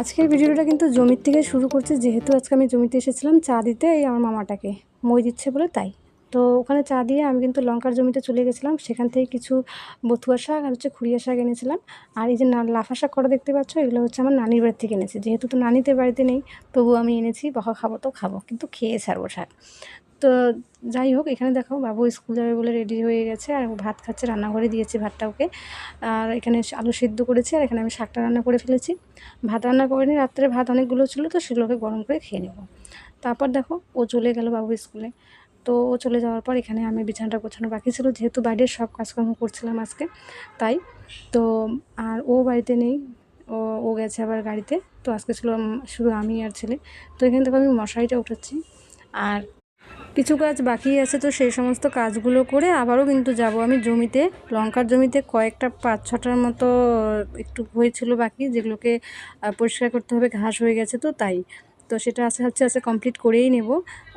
আজকের ভিডিওটা কিন্তু জমির থেকে শুরু করছি, যেহেতু আজকে আমি জমিতে এসেছিলাম চা দিতে এই আমার মামাটাকে, মই দিচ্ছে বলে তাই। তো ওখানে চা দিয়ে আমি কিন্তু লঙ্কার জমিতে চলে গেছিলাম, সেখান থেকে কিছু বথুয়া শাক আর হচ্ছে খুঁড়িয়া শাক এনেছিলাম। আর এই যে লাফা শাক করা দেখতে পাচ্ছ? এগুলো হচ্ছে আমার নানির বাড়ি থেকে এনেছি, যেহেতু তো নানিতে বাড়িতে নেই তবু আমি এনেছি বকা খাব তো খাব, কিন্তু খেয়ে ছাড়বো শাক। তো যাই হোক, এখানে দেখো বাবু স্কুল যাবে বলে রেডি হয়ে গেছে আর ভাত খাচ্ছে, রান্নাঘরে দিয়েছি ভাতটা ওকে। আর এখানে আলু সিদ্ধ করেছি আর এখানে আমি শাকটা রান্না করে ফেলেছি। ভাত রান্না করে করিনি, রাত্রে ভাত অনেকগুলো ছিল তো সেগুলোকে গরম করে খেয়ে নেব। তারপর দেখো ও চলে গেল বাবু স্কুলে। তো ও চলে যাওয়ার পর এখানে আমি বিছানাটা গোছানো বাকি ছিল, যেহেতু বাইরের সব কাজকর্ম করছিলাম আজকে, তাই। তো আর ও বাড়িতে নেই, ও ও গেছে আবার গাড়িতে। তো আজকে ছিল শুধু আমি আর ছেলে। তো এখানে দেখো আমি মশারিটা উঠাচ্ছি। আর কিছু কাজ বাকি আছে তো সেই সমস্ত কাজগুলো করে আবারও কিন্তু যাব আমি জমিতে। লঙ্কার জমিতে কয়েকটা পাঁচ ছটার মতো একটু হয়েছিল বাকি, যেগুলোকে পরিষ্কার করতে হবে, ঘাস হয়ে গেছে তো তাই। তো সেটা আছে হচ্ছে আছে কমপ্লিট করেই নেব।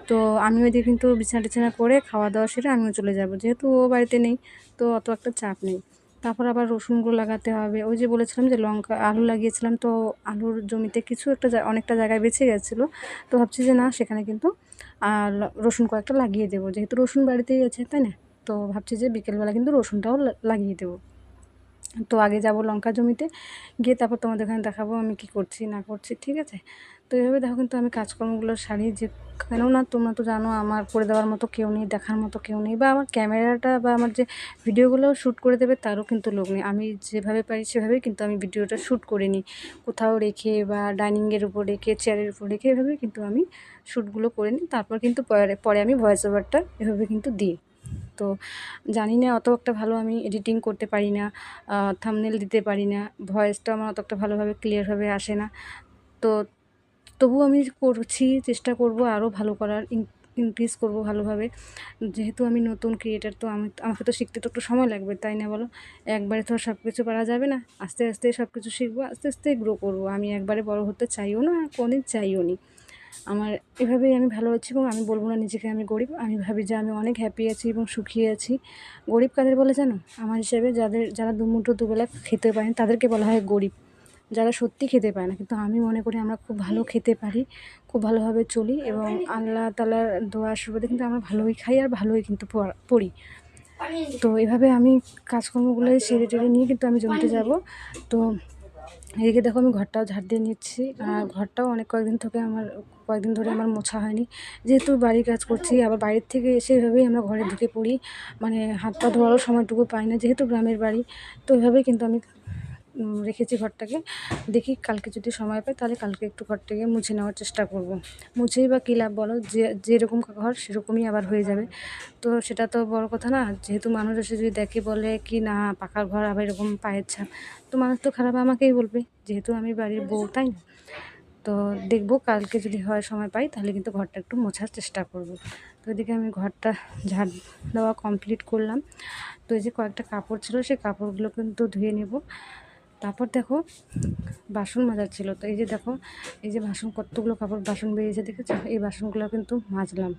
তো আমি ওইদিকে কিন্তু বিছানা টিছানা করে খাওয়া দাওয়া সেরে আমিও চলে যাব, যেহেতু ও বাড়িতে নেই, তো অত একটা চাপ নেই। তারপর আবার রসুনগুলো লাগাতে হবে। ওই যে বলেছিলাম যে লঙ্কা, আলু লাগিয়েছিলাম তো আলুর জমিতে কিছু একটা অনেকটা জায়গায় বেঁচে গেছিল। তো ভাবছি যে না, সেখানে কিন্তু আর রসুন কয়েকটা লাগিয়ে দেবো। যেহেতু রসুন বাড়িতেই আছে, তাই না? তো ভাবছি যে বিকেলবেলা কিন্তু রসুনটাও লাগিয়ে দেবো। তো আগে যাব লঙ্কা জমিতে, গিয়ে তারপর তোমাদের ওখানে দেখাবো আমি কি করছি, না করছি, ঠিক আছে? তো এইভাবে দেখো কিন্তু আমি কাজকর্মগুলো সারি যে কেননা তোমরা তো জানো আমার করে দেওয়ার মতো কেউ নেই, দেখার মতো কেউ নেই, বা আমার ক্যামেরাটা বা আমার যে ভিডিওগুলো শ্যুট করে দেবে তারও কিন্তু লোক নেই। আমি যেভাবে পারি সেভাবেই কিন্তু আমি ভিডিওটা শ্যুট করে নিই। কোথাও রেখে বা ডাইনিংয়ের উপর রেখে, চেয়ারের উপর রেখে এভাবে কিন্তু আমি শ্যুটগুলো করে নিই। তারপর কিন্তু পরে পরে আমি ভয়েস ওভারটা এভাবে কিন্তু দিই। তো জানি না, অত একটা ভালো আমি এডিটিং করতে পারি না থামনেল দিতে পারি না ভয়েসটা আমার অত একটা ভালোভাবে ক্লিয়ারভাবে আসে না। তো তবুও আমি করছি, চেষ্টা করব আরও ভালো করার ইনক্রিজ করব ভালোভাবে। যেহেতু আমি নতুন ক্রিয়েটার তো আমি, আমাকে তো শিখতে তো একটু সময় লাগবে, তাই না বলো? একবারে তো সব কিছু পারা যাবে না, আস্তে আস্তে সব কিছু শিখব, আস্তে আস্তে গ্রো করব। আমি একবারে বড় হতে চাইও না, কোনোদিন চাইও নি। আমার এভাবেই আমি ভালো আছি এবং আমি বলব না নিজেকে আমি গরিব। আমি ভাবি যে আমি অনেক হ্যাপি আছি এবং সুখী আছি। গরিব কাদের বলে জানো? আমার হিসাবে যাদের, যারা দুমুঠো দুবেলা খেতে পারেন, তাদেরকে বলা হয় গরিব। যারা সত্যি খেতে পায় না, কিন্তু আমি মনে করি আমরা খুব ভালো খেতে পারি, খুব ভালোভাবে চলি এবং আল্লাহ তালার দোয়া আশীর্বাদে কিন্তু আমরা ভালোই খাই আর ভালোই কিন্তু পড়া- তো এভাবে আমি কাজকর্মগুলো সেরে টেরে নিয়ে কিন্তু আমি জমিতে যাব। তো এদিকে দেখো আমি ঘরটাও ঝাড় দিয়ে নিচ্ছি। আর ঘরটাও অনেক কয়েকদিন থেকে আমার, কয়েকদিন ধরে আমার মোছা হয়নি। যেহেতু বাড়ির কাজ করছি, আবার বাইরের থেকে এসে এভাবেই আমরা ঘরে ঢুকে পড়ি। মানে হাত পা ধোয়ারও সময়টুকু পাই না, যেহেতু গ্রামের বাড়ি, তো এভাবেই কিন্তু আমি রেখেছি ঘরটাকে। দেখি কালকে যদি সময় পাই তাহলে কালকে একটু ঘরটাকে মুছে নেওয়ার চেষ্টা করব। মুছেই বা কী লাভ বলো? যে, যেরকম ঘর সেরকমই আবার হয়ে যাবে। তো সেটা তো বড় কথা না। যেহেতু মানুষ এসে যদি দেখে বলে কি না পাকার ঘর আবার এরকম পায়ের ছাপ, তো মানুষ তো খারাপ আমাকেই বলবে। যেহেতু আমি বাড়ির বউ, তাই না? তো দেখব কালকে যদি হয় সময় পাই তাহলে কিন্তু ঘরটা একটু মোছার চেষ্টা করব। তো এদিকে আমি ঘরটা ঝাড় দেওয়া কমপ্লিট করলাম। তো এই যে কয়েকটা কাপড় ছিল সেই কাপড়গুলো কিন্তু ধুয়ে নেব। তারপর দেখো বাসন মাজার ছিল। তো এই যে দেখো, এই যে বাসন, কতগুলো কাপড় বাসন বেরিয়েছে দেখেছ? এই বাসনগুলো কিন্তু মাজলাম।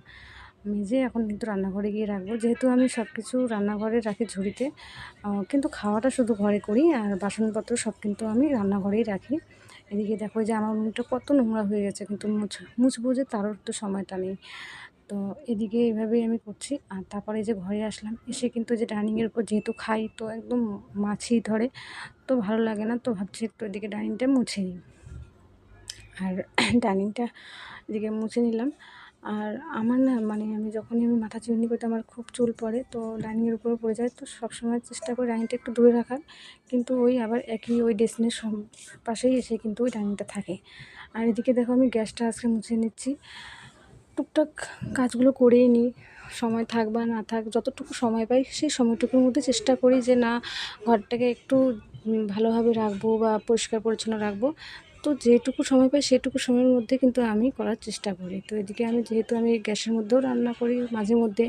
মেজে এখন কিন্তু রান্নাঘরে গিয়ে রাখব। যেহেতু আমি সব কিছু রান্নাঘরে রাখি ঝুড়িতে কিন্তু খাওয়াটা শুধু ঘরে করি আর বাসনপত্র সব কিন্তু আমি রান্নাঘরেই রাখি। এদিকে দেখো যে আমার মুখটা কত নোংরা হয়ে গেছে, কিন্তু মুছ, মুছবো যে তারও তো সময়টা নেই। তো এদিকে এইভাবেই আমি করছি। আর তারপরে যে ঘরে আসলাম, এসে কিন্তু যে ডাইনিংয়ের উপর যেহেতু খাই, তো একদম মাছি ধরে, তো ভালো লাগে না, তো ভাবছি একটু এদিকে ডাইনিংটা মুছে নিই। আর ডাইনিংটা এদিকে মুছে নিলাম। আর আমার না মানে আমি যখনই আমি মাথা চিরুনি করতে, আমার খুব চুল পড়ে, তো ডাইনিংয়ের উপরে পড়ে যায়, তো সবসময় চেষ্টা করি ডাইনিংটা একটু দূরে রাখার। কিন্তু ওই আবার একই ওই ডেসিনের পাশেই এসে কিন্তু ওই ডাইনিংটা থাকে। আর এদিকে দেখো আমি গ্যাসটা আজকে মুছে নিচ্ছি। টুকটাক কাজগুলো করেই নিই। সময় থাক বা না থাক, যতটুকু সময় পাই সেই সময়টুকুর মধ্যে চেষ্টা করি যে না, ঘরটাকে একটু ভালোভাবে রাখব বা পরিষ্কার পরিচ্ছন্ন রাখব। তো যেটুকু সময় পাই সেটুকু সময়ের মধ্যে কিন্তু আমি করার চেষ্টা করি। তো এদিকে আমি যেহেতু আমি গ্যাসের মধ্যেও রান্না করি মাঝে মধ্যে,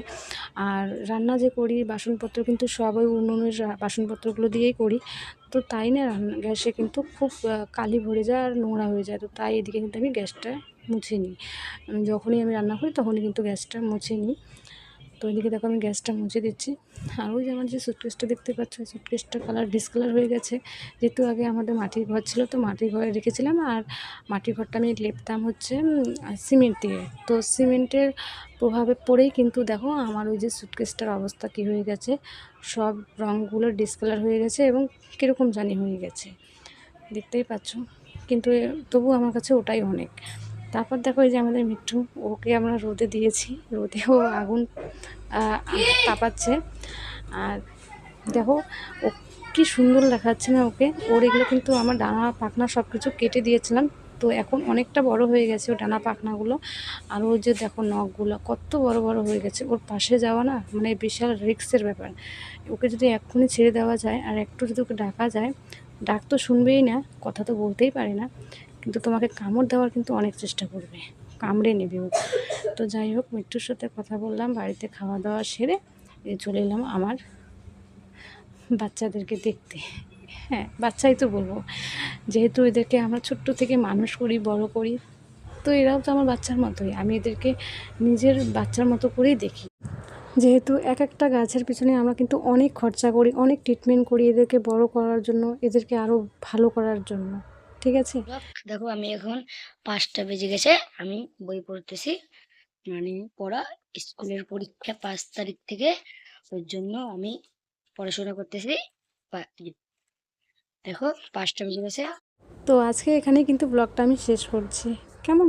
আর রান্না যে করি, বাসনপত্র কিন্তু সব ওই উনুনের বাসনপত্রগুলো দিয়েই করি। তো তাই না, রান্না, গ্যাসে কিন্তু খুব কালি ভরে যায় আর নোংরা হয়ে যায়। তো তাই এদিকে কিন্তু আমি গ্যাসটা মুছে নিই। যখনই আমি রান্না করি তখনই কিন্তু গ্যাসটা মুছে নিই। তো এদিকে দেখো আমি গ্যাসটা মুছে দিচ্ছি। আর ওই যে আমার যে সুটকেসটা দেখতে পাচ্ছ সুটকেসটা কালার ডিসকালার হয়ে গেছে। যেহেতু আগে আমাদের মাটির ঘর ছিল, তো মাটির ঘরে রেখেছিলাম। আর মাটির ঘরটা আমি লেপতাম হচ্ছে সিমেন্ট দিয়ে। তো সিমেন্টের প্রভাবে পড়েই কিন্তু দেখো আমার ওই যে সুটকেসটার অবস্থা কী হয়ে গেছে, সব রঙগুলো ডিসকালার হয়ে গেছে এবং কীরকম জানি হয়ে গেছে। দেখতেই পাচ্ছ। কিন্তু তবু আমার কাছে ওটাই অনেক। তারপর দেখো এই যে আমাদের মিঠু, ওকে আমরা রোদে দিয়েছি রোদেও আগুন তাপাচ্ছে। আর দেখো, ও কি সুন্দর দেখাচ্ছে না ওকে। ওর এগুলো কিন্তু আমার ডানা পাখনা সব কিছু কেটে দিয়েছিলাম। তো এখন অনেকটা বড় হয়ে গেছে ওর ডানা পাখনাগুলো। আর ওর যে দেখো নখগুলো, কত বড় বড় হয়ে গেছে। ওর পাশে যাওয়া না মানে বিশাল রিক্সের ব্যাপার। ওকে যদি এক্ষুনি ছেড়ে দেওয়া যায় আর একটু যদি ওকে ডাকা যায়, ডাক তো শুনবেই না, কথা তো বলতেই পারে না। কিন্তু তোমাকে কামড় দেওয়ার কিন্তু অনেক চেষ্টা করবে। কামড়ে নেবে ও। তো যাই হোক মিট্টুর সাথে কথা বললাম, বাড়িতে খাওয়া দাওয়া সেরে চলে এলাম আমার বাচ্চাদেরকে দেখতে। হ্যাঁ বাচ্চাই তো বলব। যেহেতু এদেরকে আমরা ছোট্ট থেকে মানুষ করি, বড় করি, তো এরাও তো আমার বাচ্চার মতোই। আমি এদেরকে নিজের বাচ্চার মতো করেই দেখি। যেহেতু এক একটা গাছের পিছনে আমরা কিন্তু অনেক খরচা করি, অনেক ট্রিটমেন্ট করি এদেরকে বড় করার জন্য, এদেরকে আরও ভালো করার জন্য। ঠিক আছে? দেখো আমি এখন পাঁচটা বেজে গেছে আমি বই পড়তেছি। মানে পড়া স্কুলের পরীক্ষা পাঁচ তারিখ থেকে ওর জন্য আমি পড়াশোনা করতেছি। দেখো পাঁচটা বেজে গেছে। তো আজকে এখানে কিন্তু ব্লগটা আমি শেষ করছি। কেমন?